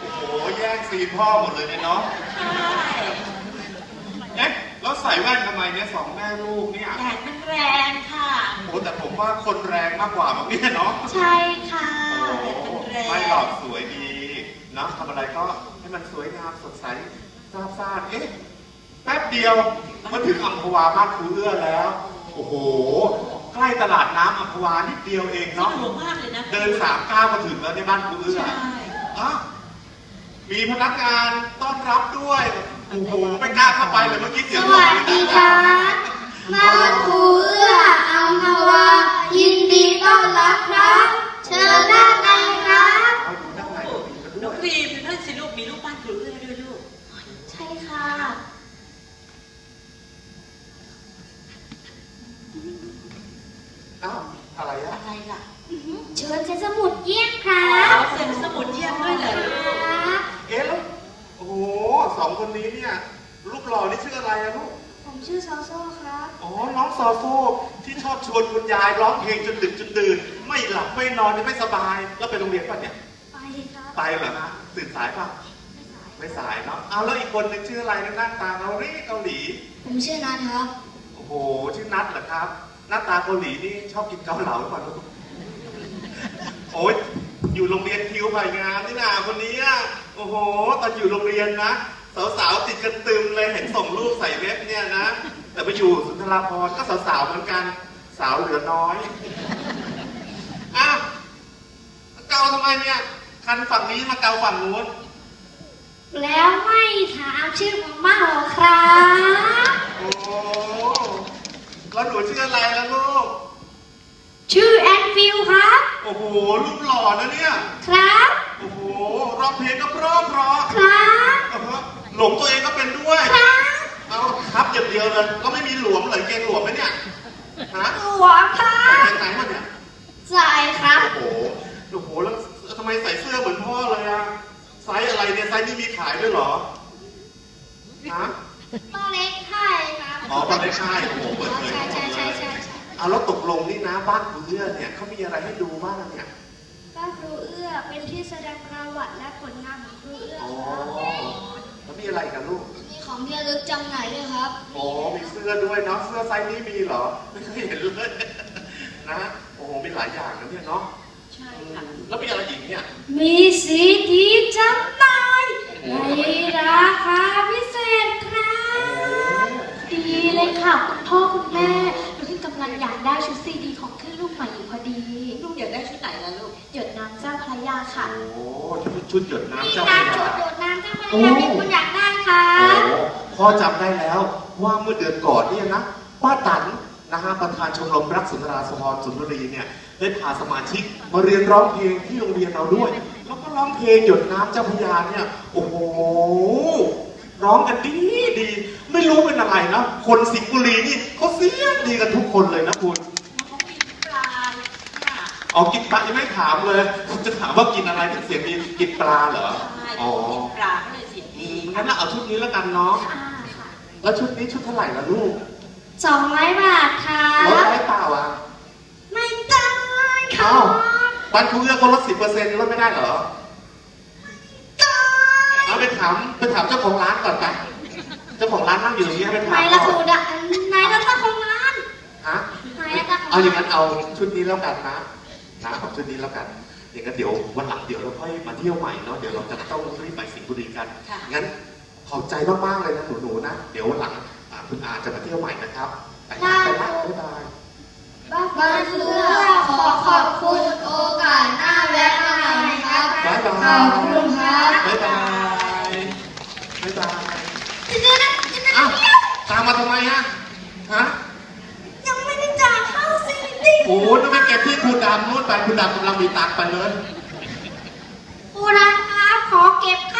โอ้โหแย่งซีนพ่อหมดเลยเนี่ยเนาะใช่เอ๊ะแล้วใส่แว่นทำไมเนี่ยสองแม่ลูกเนี่ยแดดมันแรงค่ะ โอ้แต่ผมว่าคนแรงมากกว่ามั้งเนี่ยเนาะใช่ค่ะโอ้แดดมันแรงไม่หรอกสวยดีเนาะทำอะไรก็ให้มันสวยงามสดใสซาบซ่านเอ๊ะแป๊บเดียวมาถึงอัมพวาบ้านครูเอื้อแล้ว โอ้โห ใกล้ตลาดน้ำอัมพวานิดเดียวเองสะเนาะดวกมากเลยนะเดินสามก้าวมาถึงแล้วในบ้านครูเอื้อใช่อะ มีพนักงานต้อนรับด้วยโอ้โหไม่กล้าเข้าไปเลยเมื่อกี้สเสียงวัสดีครับมาครูเอื้ออัมพวายินดีต้อนรับครับ เชิญด้านในครับเอาอยู่ด้านในก็มีกันน้ด้อวงยครีมนั่นสิลูกมีลูกบ้านครูเอื้อด้วยลูกใช่ค่ะเอ้าอะไรอะอะไรล่ะ เชิญเซ็นสมุดเยี่ยมครัอ๋บอเซ็นสมุดเยี่ยมด้วยเหรอลูกครับ เอ๊ะแล้วโอ้โหสองคนนี้เนี่ยลูกหล่อนี่ชื่ออะไรอะลูก ผมชื่อซอโซ่ครับ อ๋อ น้องซอโซ่ที่ชอบชวนคุณยายร้องเพลงจนดึกจนดื่น ไม่หลับไม่นอนไม่สบาย แล้วไปโรงเรียนป่ะเนี่ย ไปครับไปเหรอฮะตื่นสายป่ะ ไม่สาย ไม่สายเนาะเอาแล้วอีกคนนึงชื่ออะไรนะหน้าตาเกาหลีเกาหลี ผมชื่อนัทครับ โอ้โห ชื่อนัทเหรอครับ หน้าตาเกาหลีนี่ชอบกินเกาเหลาหรือเปล่าลูก โอ้ยอยู่โรงเรียนคิวไผ่งามนี่นาคนนี้อะโอ้โห ตอนอยู่โรงเรียนนะ สาวๆติดกันตึมเลยเห็นส่งรูปใส่เว็บเนี่ยนะ แต่ไปอยู่สุนทรภรณ์ก็สาวๆเหมือนกัน สาวเหลือน้อยอ้าวเกาทำไมเนี่ย คันฝั่งนี้มาเกาฝั่งนู้นแล้วไม่ถามชื่อผมบ้างเหรอครับ โอ้แล้วหนูชื่ออะไรแล้วลูก ชื่อแอนฟิลครับ โอ้โหรูปหล่อนะเนี่ย ครับโอ้โหร้องเพลงก็เพราะเพราะครับอ่าฮะหลงตัวเองก็เป็นด้วยครับเอาครับอย่างเดียวเลยก็ไม่มีหลวมเลยเกงหลวมไหมเนี่ยฮะหวงครัใส่บเกงไหนมาเนี่ยใส่ครับโอ้โหโอ้โหแล้วทำไมใส่เสื้อเหมือนพ่อเลยอะไซส์อะไรเนี่ยไซส์นี้มีขายด้วยเหรอฮะต้องเล็กไข่ครับอ๋อตอนได้ค่ายโอ้โหเปิดเผยใช่ใช่ใช่ใช่ใช่เอาแล้วตกลงนี่นะบ้านคุณเลื่อนเนี่ยเขามีอะไรให้ดูบ้างเนี่ยบ้านครู เอื้อเป็นที่แสดงประวัติและผลงานของครูเอื้ออ๋อครับแล้วมีอะไรกันลูก มีของที่ระลึกจำหน่ายด้วยครับ อ๋อ มีเสื้อด้วยเนาะ เสื้อไซส์นี้มีเหรอ ไม่เคยเห็นเลย นะ โอ้โห มีหลายอย่างนะเนี่ยเนาะ ใช่ค่ะ แล้วมีอะไรอีกเนี่ย มีสีดีจำหน่ายในราคาพิเศษครับ ดีเลยค่ะคุณพ่อคุณแม่หนูที่กำลังอยากได้ชุดซีดีของขึ้นลูกใหม่อยู่พอ ดี ลูกอยากได้ชุดไหนล่ะลูก หยดน้ำเจ้าพระยาค่ะโอ้ชุดหยดน้ำมีเจ้าพระน้ำยาจุดหยดน้ำเจ้าพระยาที่คุณอยากได้ครัโอ้บพ่อจำได้แล้วว่าเมื่อเดือนก่อนเนี่ยนะป้าตันนะฮะประธานชมรมรักสุนทราสพรสุนทรีเนี่ยได้พาสมาชิกมาเรียนร้องเพลงที่โรงเรียนเราด้วยแล้วก็ร้องเพลงหยดน้ำเจ้าพระยาเนี่ยโอ้โหร้องกันดีดี ไม่รู้เป็นอะไรนะ คนสิงห์บุรีนี่เขาเสียงดีกันทุกคนเลยนะคุณเขากินปลา ค่ะอ๋อกินปลายังไม่ถามเลย จะถามว่ากินอะไรถึงเสียงดีกินปลาเหรอใช่อ๋อกินปลาก็เลยเสียงอืดีมงั้นเราเอาชุดนี้แล้วกันเนาะอ่าค่ะแล้วชุดนี้ชุดเท่าไหร่ละลูกสองร้อยบาทครัลดบได้เปล่าอะ ไม่ได้ครัเอ้าบบ้านครูเอื้อเขาลดสิบเปอร์เซ็นต์ลดไม่ได้เหรอได้เอาไปถามไปถามเจ้าของร้านก่อนไปเจ้าของร้านนั่งอยู่ตรงนี้ให้ไปไหนถามละคก่รูอนดะไหนละเจ้าของร้าน ฮะไหนละเจ้าของเอาอย่างร้านั้นนเอาชุดนี้แล้วกันนะ นะเอาชุดนี้แล้วกันอย่างนั้นเดี๋ยววันหลังเดี๋ยวเราค่อยมาเที่ยวใหม่เนาะเดี๋ยวเราจะต้องรีบไปสิงห์บุรีกันค่ะงั้นขอบใจมากๆเลยนะหนูๆนะเดี๋ยววันหลังอ่าคุณอาจะมาเที่ยวใหม่นะครับไปละไปละบ๊ายบายบ้านครูเอื้อขอขอบคุณโอกาสหน้าแวะมาใหม่นะครับบ๊ายบายขอบคุณครับบ๊ายบายบ๊ายบายจะเจอนะจะเจออ้าวนะตามมาทำไมฮะฮะยังไม่ได้จ่ายค่าซีดีโอ้โหนึ เก็บที่คุณดำนู่นไปคุณดำกำลังมีตังค์ไปเลยครูรันครับขอเก็บค่า